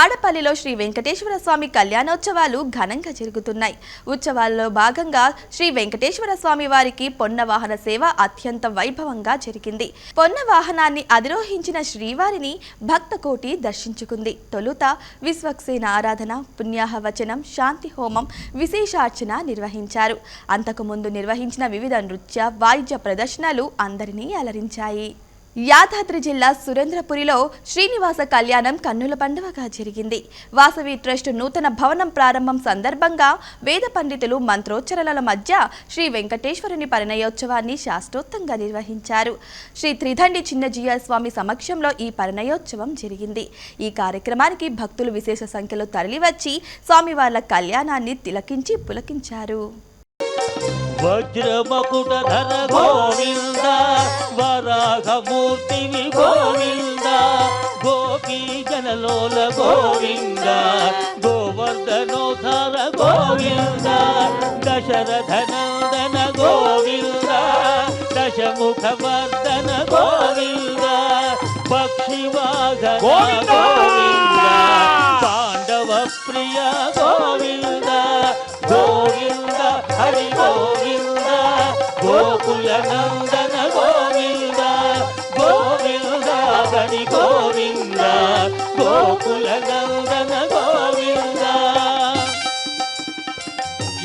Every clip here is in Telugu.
వాడపల్లిలో శ్రీ వెంకటేశ్వర స్వామి కళ్యాణోత్సవాలు ఘనంగా జరుగుతున్నాయి. ఉత్సవాల్లో భాగంగా శ్రీ వెంకటేశ్వర స్వామి వారికి పొన్న వాహన సేవ అత్యంత వైభవంగా జరిగింది. పొన్న వాహనాన్ని అధిరోహించిన శ్రీవారిని భక్త కోటి దర్శించుకుంది. తొలుత విశ్వక్సేన ఆరాధన పుణ్యాహవచనం శాంతి హోమం విశేషార్చన నిర్వహించారు. అంతకుముందు నిర్వహించిన వివిధ నృత్య వాయిద్య ప్రదర్శనలు అందరినీ అలరించాయి. యాదాద్రి జిల్లా సురేంద్రపురిలో శ్రీనివాస కళ్యాణం కన్నుల పండుగగా జరిగింది. వాసవి ట్రస్ట్ నూతన భవనం ప్రారంభం సందర్భంగా వేద పండితులు మంత్రోచ్చరణల మధ్య శ్రీ వెంకటేశ్వరుని పరిణయోత్సవాన్ని శాస్త్రోత్తంగా నిర్వహించారు. శ్రీ త్రిదండి చిన్నజీయ స్వామి సమక్షంలో ఈ పరిణయోత్సవం జరిగింది. ఈ కార్యక్రమానికి భక్తులు విశేష సంఖ్యలో తరలివచ్చి స్వామివార్ల కళ్యాణాన్ని తిలకించి పులకించారు. వజ్రమకుటధర గోవింద వరాహమూర్తివి గోవింద గోపీ జనలోల గోవింద గోవర్ధనోధర గోవింద దశరథ నందన గోవింద దశముఖవర్ధన గోవింద పక్షివాహన గోవింద! పాండవ ప్రియ గోవింద కులనందన గోవింద గోవింద హరి గోవింద గోకులనందన గోవింద.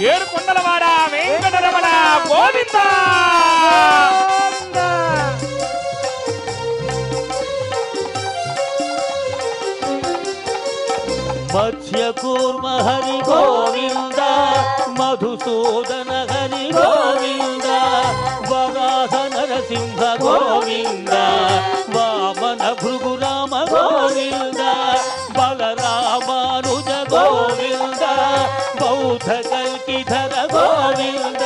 ఏడు కొండలవాడ వెంకటరమణ గోవిందా! మత్స్య కూర్మ హరి గోవింద మధుసూదన హరి గోవింద వరాహ నరసింహ గోవింద వామన భృగురామ గోవింద బలరామానుజ గోవింద బౌద్ధ కల్కిధర గోవింద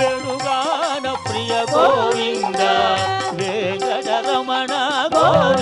వెణుగాన ప్రియ గోవింద వెంకటరమణ రమణ గోవింద.